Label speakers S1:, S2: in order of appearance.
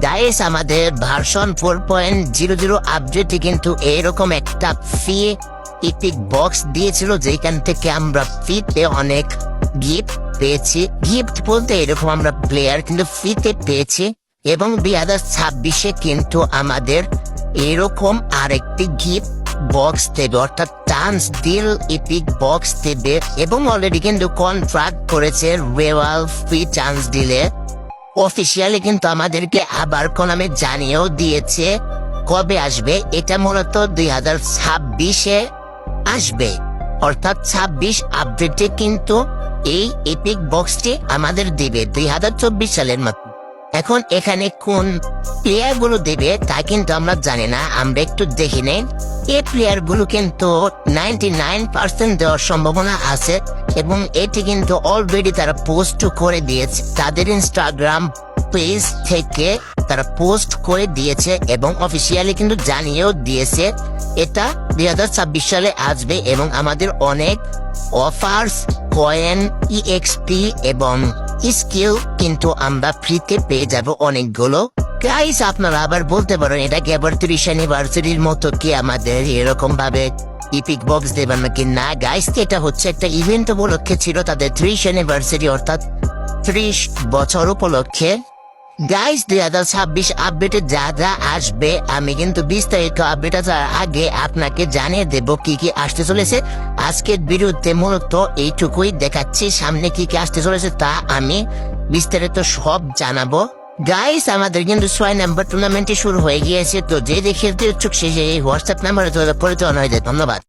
S1: Guys আমাদের version four point zero zero আপডেটে কিন্তু এরকম একটা ফি ইপিক বক্স দিয়েছিল যেখান থেকে আমরা ফিতে অনেক গিফট পেয়েছি। গিফট বলতে এরকম আমরা প্লেয়ার কিন্তু ফিতে পেয়েছি, এবং দুই হাজার ছাব্বিশে কিন্তু আমাদের এরকম আরেকটি গিফট বক্স দেবে, অর্থাৎ চান্স ডিল ইপিক বক্স দেবে, এবং অলরেডি কিন্তু কন্ট্রাক্ট করেছে রেওয়াল ফ্রি চান্স ডিলে অফিসিয়ালি কিন্তু আমাদেরকে আবার কলামে জানিয়েও দিয়েছে কবে আসবে। এটা মূলত দুই হাজার ছাব্বিশে আসবে। অর্থাৎ ছাব্বিশ আপডেটে কিন্তু এই এপিক বক্সটি আমাদের দিবে দুই হাজার চব্বিশ সালের মতো এখন এখানে কোন প্লেয়ারগুলো দেবে, তা কিন্তু আমরা জানি না, আমরা একটু দেখে নেই। এই প্লেয়ারগুলো কিন্তু নাইন পার্সেন্ট দেওয়ার সম্ভাবনা আছে এবং এটি কিন্তু অলরেডি তারা পোস্ট করে দিয়েছে। তাদের ইনস্টাগ্রাম পেজ থেকে তারা পোস্ট করে দিয়েছে এবং অফিসিয়ালি কিন্তু জানিয়েও দিয়েছে। এটা দুই হাজার ছাব্বিশ সালে আসবে এবং আমাদের অনেক অফার্স কয়েন ইএক্সপি এবং স্কিল কিন্তু আমরা ফ্রিতে পেয়ে যাব অনেকগুলো। গাইস আপনারা আবার বলতে পারেন, এটা কি আবার ত্রিশ অ্যানিভার্সারির মতো কি আমাদের এরকম ভাবে ইপিক বক্স দেবেন নাকি? না গাইস এটা হচ্ছে একটা ইভেন্ট উপলক্ষে ছিল তাদের ত্রিশ অ্যানিভার্সারি অর্থাৎ ত্রিশ বছর উপলক্ষে। গাইস দুই হাজার ছাব্বিশ আপডেটে যা যা আসবে, আমি কিন্তু বিস্তারিত আপডেট আসার আগে আপনাকে জানিয়ে দেব কি কি আসতে চলেছে। আজকের বিরুদ্ধে মূলত এইটুকুই দেখাচ্ছি, সামনে কি কি আসতে চলেছে তা আমি বিস্তারিত সব জানাব। গাইস আমাদের কিন্তু ছয় নাম্বার টুর্নামেন্টটি শুরু হয়ে গিয়েছে, তো যে দেখে ইচ্ছুক সে হোয়াটসঅ্যাপ নাম্বারে পরিচালনা হয়ে যায়। ধন্যবাদ।